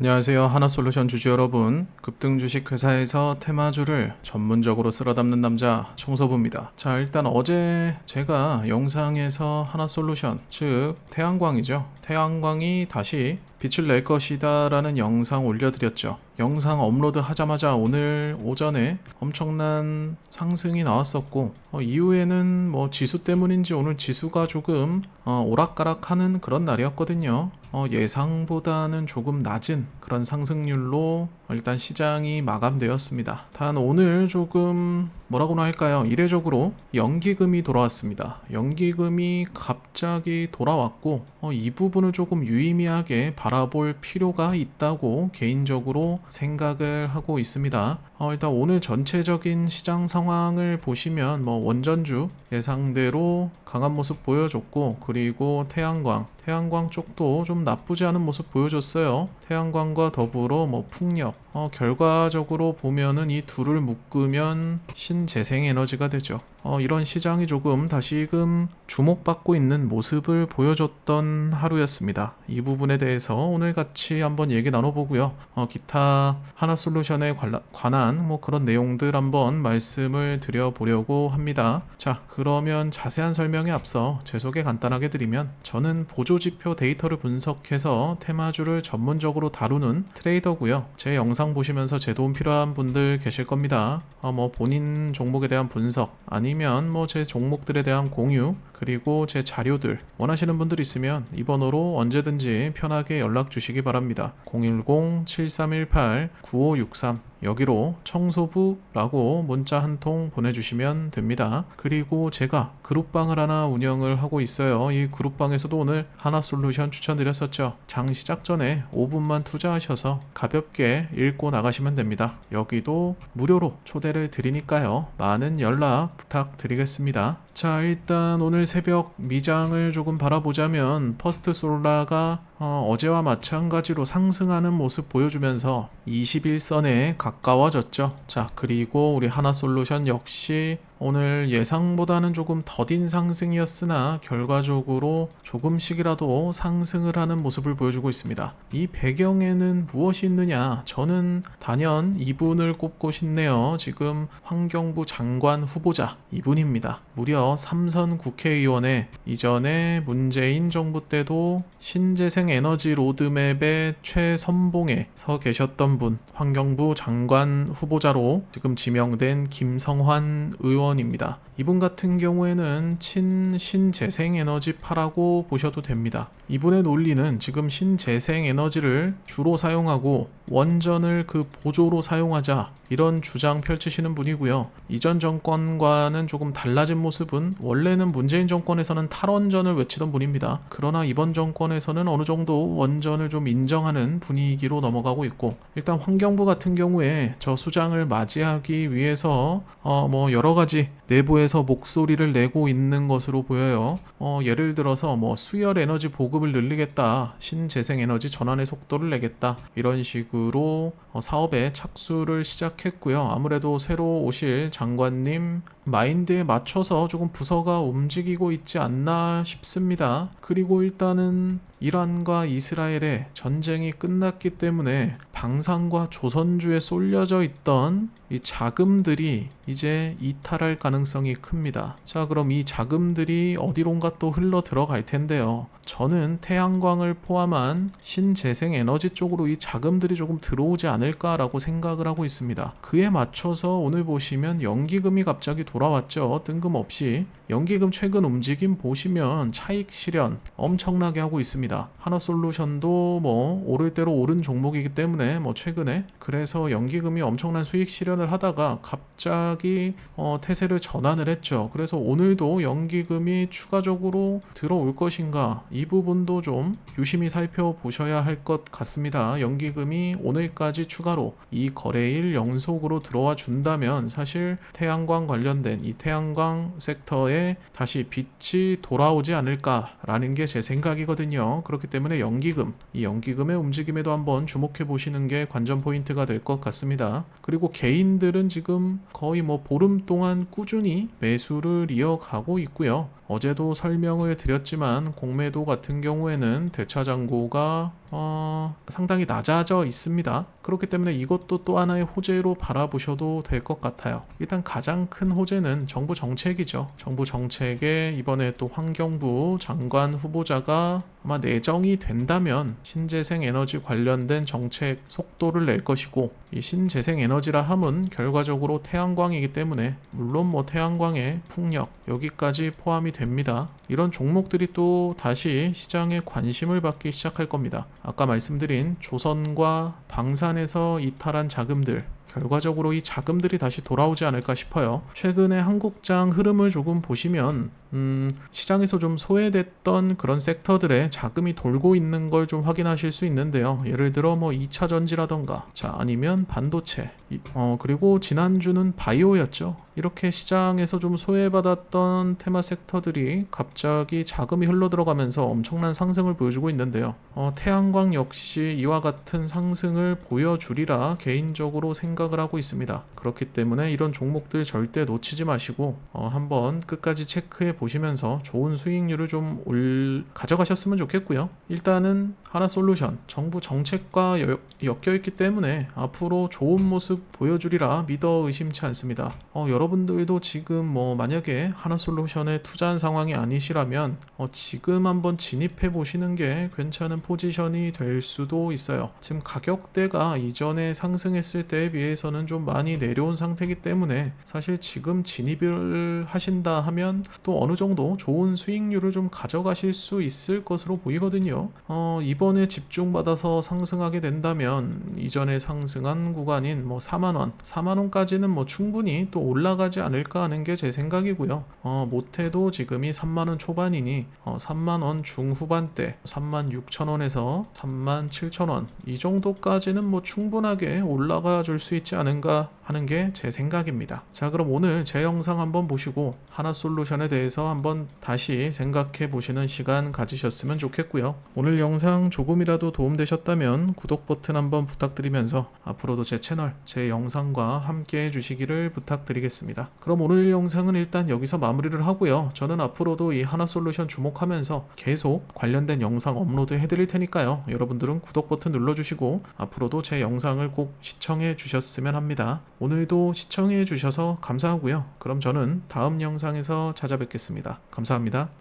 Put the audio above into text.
안녕하세요. 하나솔루션 주주 여러분. 급등 주식 회사에서 테마주를 전문적으로 쓸어 담는 남자 청소부입니다. 자, 일단 어제 제가 영상에서 하나솔루션, 즉 태양광이죠. 태양광이 다시 빛을 낼 것이다 라는 영상 올려드렸죠. 영상 업로드 하자마자 오늘 오전에 엄청난 상승이 나왔었고, 어, 이후에는 뭐 지수 때문인지 오늘 지수가 조금 어, 오락가락하는 그런 날이었거든요. 어, 예상보다는 조금 낮은 그런 상승률로 일단 시장이 마감되었습니다. 단 오늘 조금 뭐라고나 할까요? 이례적으로 연기금이 돌아왔습니다. 연기금이 갑자기 돌아왔고 어, 이 부분을 조금 유의미하게 바라볼 필요가 있다고 개인적으로 생각을 하고 있습니다. 어, 일단 오늘 전체적인 시장 상황을 보시면 뭐 원전주 예상대로 강한 모습 보여줬고 그리고 태양광 태양광 쪽도 좀 나쁘지 않은 모습 보여줬어요. 태양광과 더불어 뭐 풍력 어, 결과적으로 보면은 이 둘을 묶으면 신재생 에너지가 되죠. 어, 이런 시장이 조금 다시금 주목받고 있는 모습을 보여줬던 하루였습니다. 이 부분에 대해서 오늘 같이 한번 얘기 나눠보고요. 어, 기타 하나 솔루션에 관한 뭐 그런 내용들 한번 말씀을 드려보려고 합니다. 자, 그러면 자세한 설명에 앞서 제 소개 간단하게 드리면 저는 보조지표 데이터를 분석해서 테마주를 전문적으로 다루는 트레이더고요. 제 영상 보시면서 제 도움 필요한 분들 계실 겁니다. 어, 뭐 본인 종목에 대한 분석 아니면 뭐 제 종목들에 대한 공유 그리고 제 자료들 원하시는 분들 있으면 이 번호로 언제든지 편하게 연락 주시기 바랍니다. 010-7318-9563 여기로 청소부라고 문자 한 통 보내주시면 됩니다. 그리고 제가 그룹방을 하나 운영을 하고 있어요. 이 그룹방에서도 오늘 하나 솔루션 추천드렸었죠. 장 시작 전에 5분만 투자하셔서 가볍게 읽고 나가시면 됩니다. 여기도 무료로 초대를 드리니까요. 많은 연락 부탁드리겠습니다. 자, 일단 오늘 새벽 미장을 조금 바라보자면 퍼스트 솔라가 어, 제와 마찬가지로 상승하는 모습 보여주면서 21선에 가까워졌죠. 자, 그리고 우리 하나솔루션 역시 오늘 예상보다는 조금 더딘 상승이었으나 결과적으로 조금씩이라도 상승을 하는 모습을 보여주고 있습니다. 이 배경에는 무엇이 있느냐? 저는 단연 이분을 꼽고 싶네요. 지금 환경부 장관 후보자 이분입니다. 무려 삼선 국회의원에 이전에 문재인 정부 때도 신재생 에너지 로드맵의 최선봉에 서 계셨던 분, 환경부 장관 후보자로 지금 지명된 김성환 의원 의원입니다. 이분 같은 경우에는 친 신재생 에너지파라고 보셔도 됩니다. 이분의 논리는 지금 신재생 에너지를 주로 사용하고 원전을 그 보조로 사용하자 이런 주장 펼치시는 분이고요. 이전 정권과는 조금 달라진 모습은 원래는 문재인 정권에서는 탈원전을 외치던 분입니다. 그러나 이번 정권에서는 어느 정도 원전을 좀 인정하는 분위기로 넘어가고 있고 일단 환경부 같은 경우에 저 수장을 맞이하기 위해서 어 뭐 여러 가지 내부에서 목소리를 내고 있는 것으로 보여요. 어 예를 들어서 뭐 수열 에너지 보급을 늘리겠다, 신재생 에너지 전환의 속도를 내겠다 이런 식으로 어 사업에 착수를 시작 했고요. 아무래도 새로 오실 장관님 마인드에 맞춰서 조금 부서가 움직이고 있지 않나 싶습니다. 그리고 일단은 이란과 이스라엘의 전쟁이 끝났기 때문에 방산과 조선주에 쏠려져 있던 이 자금들이 이제 이탈할 가능성이 큽니다. 자, 그럼 이 자금들이 어디론가 또 흘러 들어갈 텐데요. 저는 태양광을 포함한 신재생 에너지 쪽으로 이 자금들이 조금 들어오지 않을까라고 생각을 하고 있습니다. 그에 맞춰서 오늘 보시면 연기금이 갑자기 돌아왔죠. 뜬금없이. 연기금 최근 움직임 보시면 차익 실현 엄청나게 하고 있습니다. 하나솔루션도 뭐 오를 대로 오른 종목이기 때문에 뭐 최근에 그래서 연기금이 엄청난 수익 실현을 하다가 갑자기 어, 태세를 전환을 했죠. 그래서 오늘도 연기금이 추가적으로 들어올 것인가 이 부분도 좀 유심히 살펴보셔야 할 것 같습니다. 연기금이 오늘까지 추가로 이 거래일 연속으로 들어와 준다면 사실 태양광 관련된 이 태양광 섹터에 다시 빛이 돌아오지 않을까라는 게 제 생각이거든요. 그렇기 때문에 연기금, 이 연기금의 움직임에도 한번 주목해 보시는 게 관전 포인트가 될 것 같습니다. 그리고 개인들은 지금 거의 뭐 보름 동안 꾸준히 매수를 이어가고 있고요. 어제도 설명을 드렸지만 공매도 같은 경우에는 대차 잔고가 어, 상당히 낮아져 있습니다. 그렇기 때문에 이것도 또 하나의 호재로 바라보셔도 될 것 같아요. 일단 가장 큰 호재는 정부 정책이죠. 정부 정책에 이번에 또 환경부 장관 후보자가 아마 내정이 된다면 신재생 에너지 관련된 정책 속도를 낼 것이고 이 신재생 에너지라 함은 결과적으로 태양광이기 때문에 물론 뭐 태양광의 풍력 여기까지 포함이 됩니다. 이런 종목들이 또 다시 시장에 관심을 받기 시작할 겁니다. 아까 말씀드린 조선과 방산에서 이탈한 자금들 결과적으로 이 자금들이 다시 돌아오지 않을까 싶어요. 최근에 한국장 흐름을 조금 보시면 음, 시장에서 좀 소외됐던 그런 섹터들의 자금이 돌고 있는 걸 좀 확인하실 수 있는데요. 예를 들어 뭐 2차 전지라던가 자 아니면 반도체 이- 어, 그리고 지난주는 바이오였죠. 이렇게 시장에서 좀 소외받았던 테마 섹터들이 갑자기 자금이 흘러 들어가면서 엄청난 상승을 보여주고 있는데요. 어, 태양광 역시 이와 같은 상승을 보여주리라 개인적으로 생각을 하고 있습니다. 그렇기 때문에 이런 종목들 절대 놓치지 마시고 어, 한번 끝까지 체크해 보시면서 좋은 수익률을 좀 올 가져가셨으면 좋겠고요. 일단은 하나 솔루션 정부 정책과 여- 엮여 있기 때문에 앞으로 좋은 모습 보여주리라 믿어 의심치 않습니다. 어, 여러 분들도 지금 뭐 만약에 하나솔루션에 투자한 상황이 아니시라면 어, 지금 한번 진입해 보시는 게 괜찮은 포지션이 될 수도 있어요. 지금 가격대가 이전에 상승했을 때에 비해서는 좀 많이 내려온 상태이기 때문에 사실 지금 진입을 하신다 하면 또 어느 정도 좋은 수익률을 좀 가져가실 수 있을 것으로 보이거든요. 어, 이번에 집중받아서 상승하게 된다면 이전에 상승한 구간인 뭐 4만 원, 4만 원까지는 뭐 충분히 또 올라 가지 않을까 하는 게 제 생각이고요. 어, 못해도 지금이 3만 원 초반이니 어, 3만 원 중후반대, 3만 6천 원에서 3만 7천 원 이 정도까지는 뭐 충분하게 올라가 줄 수 있지 않은가 하는 게 제 생각입니다. 자, 그럼 오늘 제 영상 한번 보시고 하나 솔루션에 대해서 한번 다시 생각해 보시는 시간 가지셨으면 좋겠고요. 오늘 영상 조금이라도 도움되셨다면 구독 버튼 한번 부탁드리면서 앞으로도 제 채널, 제 영상과 함께 해주시기를 부탁드리 겠습니다. 그럼 오늘 영상은 일단 여기서 마무리를 하고요. 저는 앞으로도 이 하나솔루션 주목하면서 계속 관련된 영상 업로드 해드릴 테니까요. 여러분들은 구독 버튼 눌러주시고 앞으로도 제 영상을 꼭 시청해 주셨으면 합니다. 오늘도 시청해 주셔서 감사하고요. 그럼 저는 다음 영상에서 찾아뵙겠습니다. 감사합니다.